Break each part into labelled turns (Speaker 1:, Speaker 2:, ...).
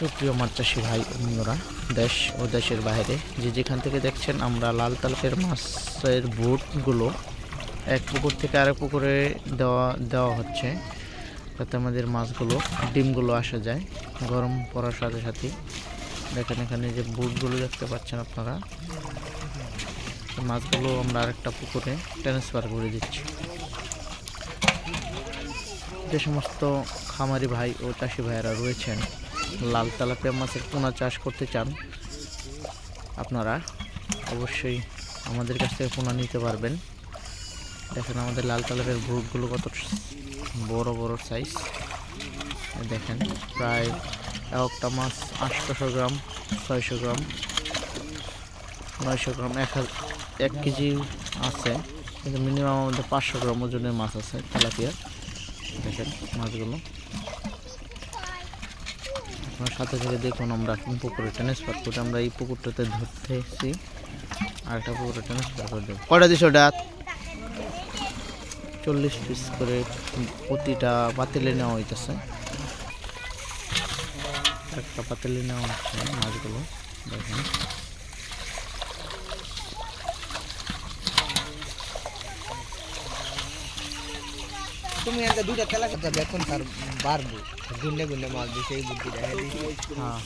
Speaker 1: সুপ্রিয় মাছ চাষি ভাই অন্যরা দেশ ও দেশের বাইরে, যে যেখান থেকে দেখছেন আমরা লাল তালপের মাছের বুটগুলো এক পুকুর থেকে আরেক পুকুরে দেওয়া দেওয়া হচ্ছে। যাতে আমাদের মাছগুলো, ডিমগুলো আসা যায়, গরম পড়ার সাথে সাথে। দেখেন এখানে যে বুটগুলো দেখতে পাচ্ছেন আপনারা মাছগুলো আমরা আরেকটা পুকুরে ট্রান্সফার করে দিচ্ছি। যে সমস্ত খামারি ভাই ও চাষি ভাইয়েরা রয়েছেন লাল তেলাপিয়া মাছের পোনা চাষ করতে চান, আপনারা অবশ্যই আমাদের কাছ থেকে পোনা নিতে পারবেন। দেখেন আমাদের লাল তেলাপিয়ার গ্রুপগুলো কত বড় বড় সাইজ দেখেন, প্রায় একটা মাছ আটশোশো গ্রাম, ছয়শো গ্রাম, নয়শো গ্রাম, এক এক কেজি আছে। কিন্তু মিনিমাম আমাদের পাঁচশো গ্রাম ওজনের মাছ আছে তেলাপিয়ার। দেখেন মাছগুলো। আপনার সাথে সাথে দেখুন আমরা কোন পুকুরে ট্রান্সফার করে আমরা এই পুকুরটাতে ধরতে এসেছি। আর একটা পুকুরে ট্রান্সফার করে দেবো। কটা দিস ওটা? চল্লিশ পিস করে প্রতিটা পাতিলে নেওয়া হইতেছে। একটা পাতিলে নেওয়া হচ্ছে মাছগুলো, দেখেন।
Speaker 2: তুমি একটা দুইটা তেলা কথা বেতন তার বাড়বো। গুন্ডে গুন্ডে মাছ দিই সেই বুদ্ধি দেখা দিই
Speaker 1: হ্যাঁ।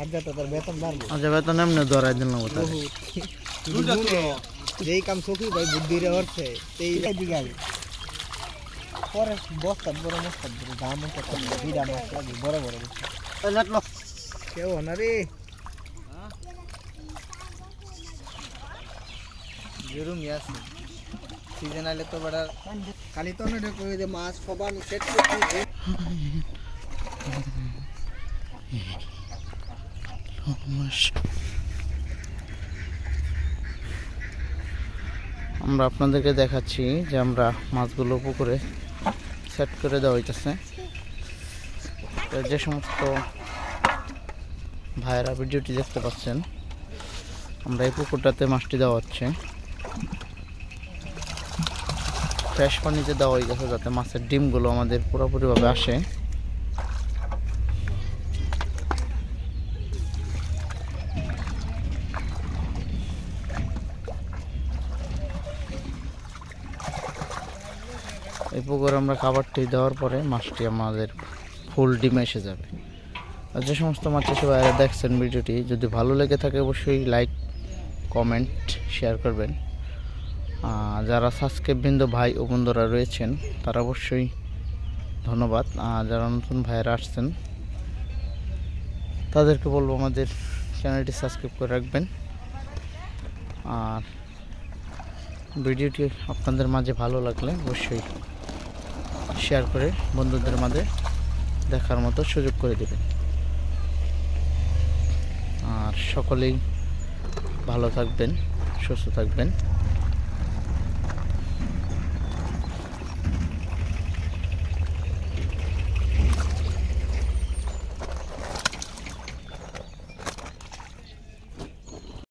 Speaker 2: আর যত তার বেতন বাড়বো।
Speaker 1: আচ্ছা বেতন এমনি ধরাই দিলাম ওটা
Speaker 2: যেই কাম সখি ভাই বুদ্ধি রে হচ্ছে। সেই দিকে পরে বস্তাত বড় বস্তাত বড় দাম হচ্ছে দুইটা মাছ লাগে বড় বড় কেউ না রে। জরুম আছে। সিজন আইলে তো বড় খালি তো না কই যে মাছ সেট করতে
Speaker 1: আমরা আপনাদেরকে দেখাচ্ছি যে আমরা মাছগুলো পুকুরে সেট করে দেওয়া হইতেছে। যে সমস্ত ভাইয়েরা ভিডিওটি দেখতে পাচ্ছেন, আমরা এই পুকুরটাতে মাছটি দেওয়া হচ্ছে। ফ্রেশ পানিতে দেওয়া হয়ে গেছে যাতে মাছের ডিমগুলো আমাদের পুরোপুরিভাবে আসে। এই পুকুরে আমরা খাবারটি দেওয়ার পরে মাছটি আমাদের ফুল ডিমে এসে যাবে। আর যে সমস্ত মাছ ভাইরা দেখছেন ভিডিওটি, যদি ভালো লেগে থাকে অবশ্যই লাইক কমেন্ট শেয়ার করবেন। যারা সাবস্ক্রাইব বিন্দু ভাই ও বন্ধুরা রয়েছেন, তারা অবশ্যই ধন্যবাদ। যারা নতুন ভাইয়েরা আসছেন, তাদেরকে বলব আমাদের চ্যানেলটি সাবস্ক্রাইব করে রাখবেন। আর ভিডিওটি আপনাদের মাঝে ভালো লাগলে অবশ্যই শেয়ার করে বন্ধুদের মাঝে দেখার মতো সুযোগ করে দেবেন। আর সকলেই ভালো থাকবেন, সুস্থ থাকবেন।